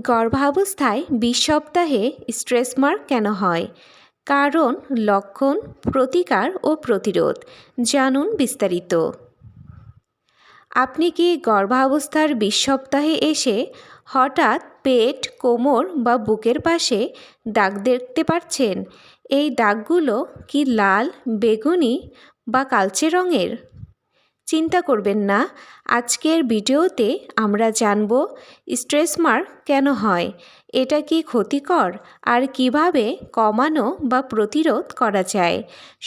গর্ভাবস্থায় বিশ সপ্তাহে স্ট্রেস মার্ক কেন হয়? কারণ লক্ষণ, প্রতিকার ও প্রতিরোধ। জানুন বিস্তারিত। আপনি কি গর্ভাবস্থার বিশ সপ্তাহে এসে হঠাৎ পেট, কোমর বা বুকের পাশে দাগ দেখতে পাচ্ছেন এই দাগগুলো কি লাল, বেগুনি বা কালচে রঙের? চিন্তা করবেন না, আজকের ভিডিওতে আমরা জানব স্ট্রেস মার্ক কেন হয়, এটা কি ক্ষতিকর, আর কীভাবে কমানো বা প্রতিরোধ করা যায়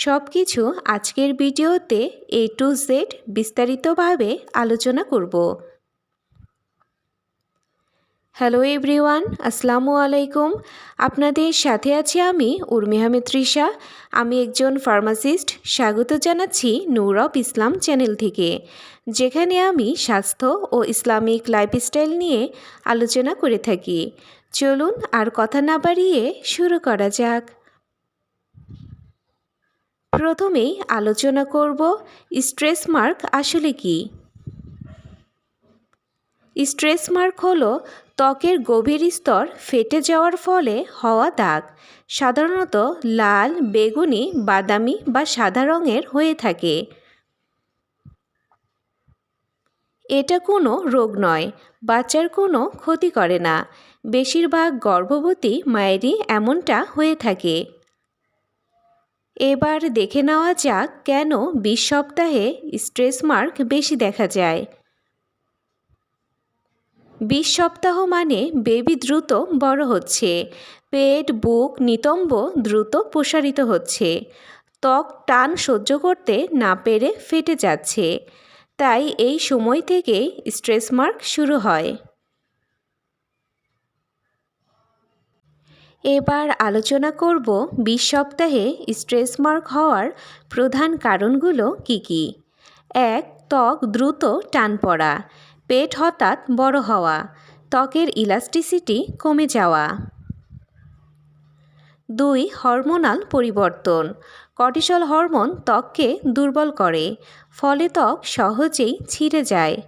সব কিছু আজকের ভিডিওতে এ টু জেড বিস্তারিতভাবে আলোচনা করব। হ্যালো এভরিওয়ান আসসালামু আলাইকুম আপনাদের সাথে আছি আমি উর্মিহামেদ তৃষা। আমি একজন ফার্মাসিস্ট স্বাগত জানাচ্ছি নূর অফ ইসলাম চ্যানেল থেকে, যেখানে আমি স্বাস্থ্য ও ইসলামিক লাইফস্টাইল নিয়ে আলোচনা করে থাকি। চলুন আর কথা না বাড়িয়ে শুরু করা যাক। প্রথমেই আলোচনা করব স্ট্রেস মার্ক আসলে কি? স্ট্রেস মার্ক হলো ত্বকের গভীর স্তর ফেটে যাওয়ার ফলে হওয়া দাগ, সাধারণত লাল, বেগুনি, বাদামি বা সাদা রঙের হয়ে থাকে। এটা কোনো রোগ নয়, বাচ্চার কোনো ক্ষতি করে না। বেশিরভাগ গর্ভবতী মায়েরই এমনটা হয়ে থাকে। এবার দেখে নেওয়া যাক কেন বিশ সপ্তাহে স্ট্রেস মার্ক বেশি দেখা যায়। বিশ সপ্তাহ মানে বেবি দ্রুত বড় হচ্ছে। পেট, বুক, নিতম্ব দ্রুত প্রসারিত হচ্ছে। ত্বক টান সহ্য করতে না পেরে ফেটে যাচ্ছে। তাই এই সময় থেকেই স্ট্রেস মার্ক শুরু হয়। এবার আলোচনা করব বিশ সপ্তাহে স্ট্রেস মার্ক হওয়ার প্রধান কারণগুলো কি কি? এক, ত্বক দ্রুত টান পড়া। পেট হঠাৎ বড় হওয়া, ত্বকের ইলাস্টিসিটি কমে যাওয়া। দুই হরমোনাল পরিবর্তন। কর্টিসল হরমোন ত্বককে দুর্বল করে, ফলে ত্বক সহজেই ছিঁড়ে যায়।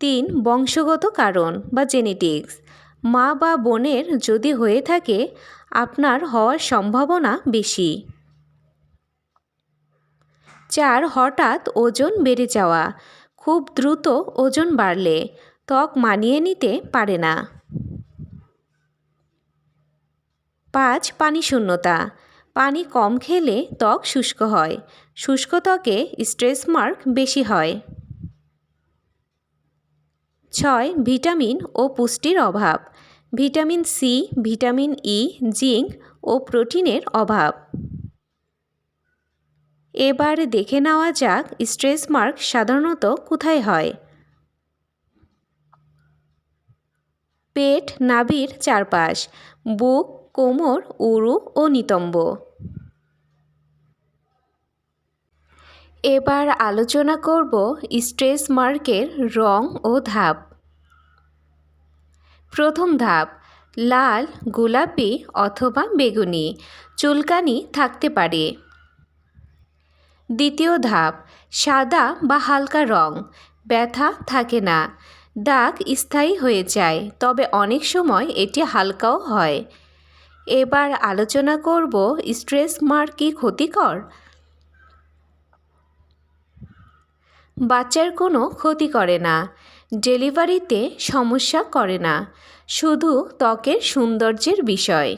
তিন, বংশগত কারণ বা জেনেটিক্স মা বা বোনের যদি হয়ে থাকে, আপনার হওয়ার সম্ভাবনা বেশি। চার হঠাৎ ওজন বেড়ে যাওয়া। খুব দ্রুত ওজন বাড়লে, ত্বক মানিয়ে নিতে পারে না। পাঁচ, পানি শূন্যতা। পানি কম খেলে ত্বক শুষ্ক হয়। শুষ্ক ত্বকে স্ট্রেস মার্ক বেশি হয়। ছয়, ভিটামিন ও পুষ্টির অভাব। Vitamin C, vitamin E, zinc ও প্রোটিনের অভাব। এবার দেখে নেওয়া যাক স্ট্রেস মার্ক সাধারণত কোথায় হয়। পেট, নাভির চারপাশ, বুক, কোমর, উরু ও নিতম্ব। এবার আলোচনা করব স্ট্রেস মার্কের রং ও ধাপ। প্রথম ধাপ, লাল, গোলাপি অথবা বেগুনি, চুলকানি থাকতে পারে। দ্বিতীয় ধাপ, সাদা বা হালকা রং, ব্যথা থাকে না। দাগ স্থায়ী হয়ে যায়, তবে অনেক সময় এটি হালকাও হয়। এবার আলোচনা করব স্ট্রেস মার্ক কি ক্ষতিকর? বাচ্চার কোনো ক্ষতি করে না, ডেলিভারিতে সমস্যা করে না, শুধু ত্বকের সৌন্দর্যের বিষয়।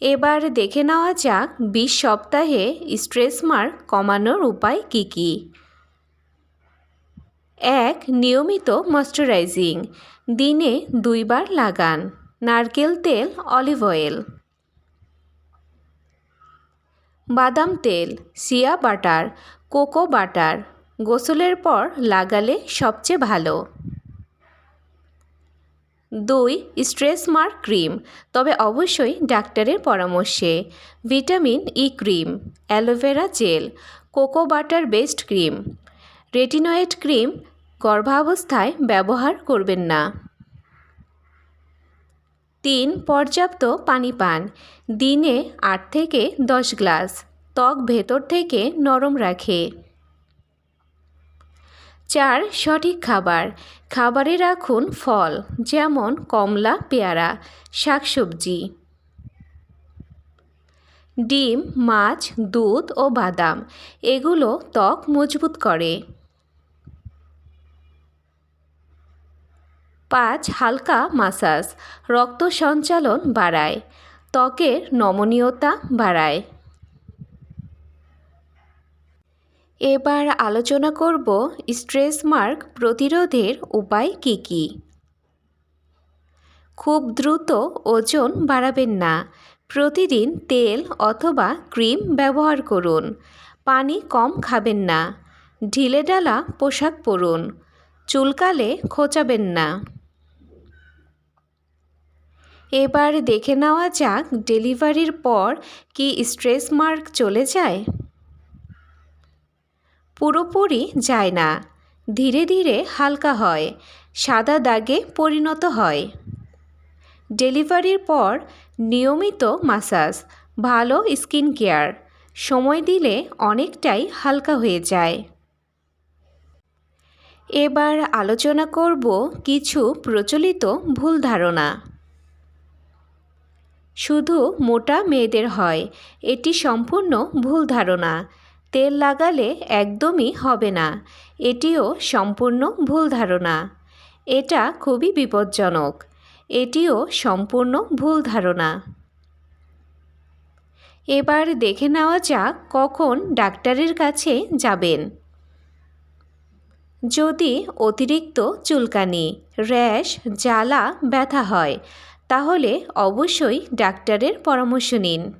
এবার দেখে নেওয়া যাক বিশ সপ্তাহে স্ট্রেস মার্ক কমানোর উপায় কী কী। এক, নিয়মিত ময়শ্চারাইজিং। দিনে দুইবার লাগান। নারকেল তেল, অলিভ অয়েল। বাদাম তেল, সিয়া বাটার, কোকো বাটার। গোসলের পর লাগালে সবচেয়ে ভালো। দুই, স্ট্রেস মার্ক ক্রিম। তবে অবশ্যই ডাক্তারের পরামর্শে। Vitamin E cream, aloe vera gel, cocoa butter based cream. Retinoid cream গর্ভাবস্থায় ব্যবহার করবেন না। তিন, পর্যাপ্ত পানি পান। দিনে আট থেকে দশ গ্লাস। ত্বক ভেতর থেকে নরম রাখে। চার সঠিক খাবার। খাবারে রাখুন ফল, যেমন কমলা, পেয়ারা, শাকসবজি। ডিম, মাছ, দুধ ও বাদাম, এগুলো ত্বক মজবুত করে। পাঁচ, হালকা মাসাজ, রক্ত সঞ্চালন বাড়ায়, ত্বকের নমনীয়তা বাড়ায়। এবার আলোচনা করব স্ট্রেস মার্ক প্রতিরোধের উপায় কী কী? খুব দ্রুত ওজন বাড়াবেন না। প্রতিদিন তেল অথবা ক্রিম ব্যবহার করুন। পানি কম খাবেন না। ঢিলেঢালা পোশাক পরুন। চুলকালে খোঁচাবেন না। এবার দেখে নেওয়া যাক ডেলিভারির পর কি স্ট্রেস মার্ক চলে যায়। পুরোপুরি যায় না। ধীরে ধীরে হালকা হয়, সাদা দাগে পরিণত হয়। ডেলিভারির পর নিয়মিত মাসাজ, ভালো স্কিন কেয়ার, সময় দিলে অনেকটাই হালকা হয়ে যায়। এবার আলোচনা করব কিছু প্রচলিত ভুল ধারণা। শুধু মোটা মেয়েদের হয়, এটি সম্পূর্ণ ভুল ধারণা। তেল লাগালে একদমই হবে না। এটিও সম্পূর্ণ ভুল ধারণা। এটা খুবই বিপজ্জনক। এটিও সম্পূর্ণ ভুল ধারণা। এবার দেখে নেওয়া যাক কখন ডাক্তারের কাছে যাবেন। যদি অতিরিক্ত চুলকানি, র্যাশ, জ্বালা, ব্যথা হয়, তাহলে অবশ্যই ডাক্তারের পরামর্শ নিন।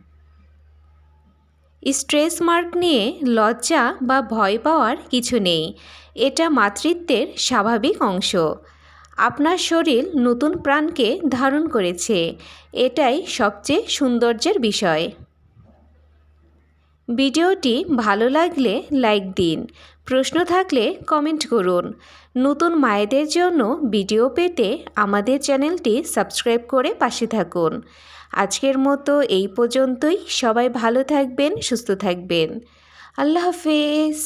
স্ট্রেস মার্ক নিয়ে লজ্জা বা ভয় পাওয়ার কিছু নেই। এটা মাতৃত্বের স্বাভাবিক অংশ। আপনার শরীর নতুন প্রাণকে ধারণ করেছে। এটাই সবচেয়ে সৌন্দর্যের বিষয়। ভিডিওটি ভালো লাগলে লাইক দিন। প্রশ্ন থাকলে কমেন্ট করুন। নতুন মায়েদের জন্য ভিডিও পেতে আমাদের চ্যানেলটি সাবস্ক্রাইব করে পাশে থাকুন। আজকের মতো এই পর্যন্তই। সবাই ভালো থাকবেন, সুস্থ থাকবেন। আল্লাহ হাফেজ।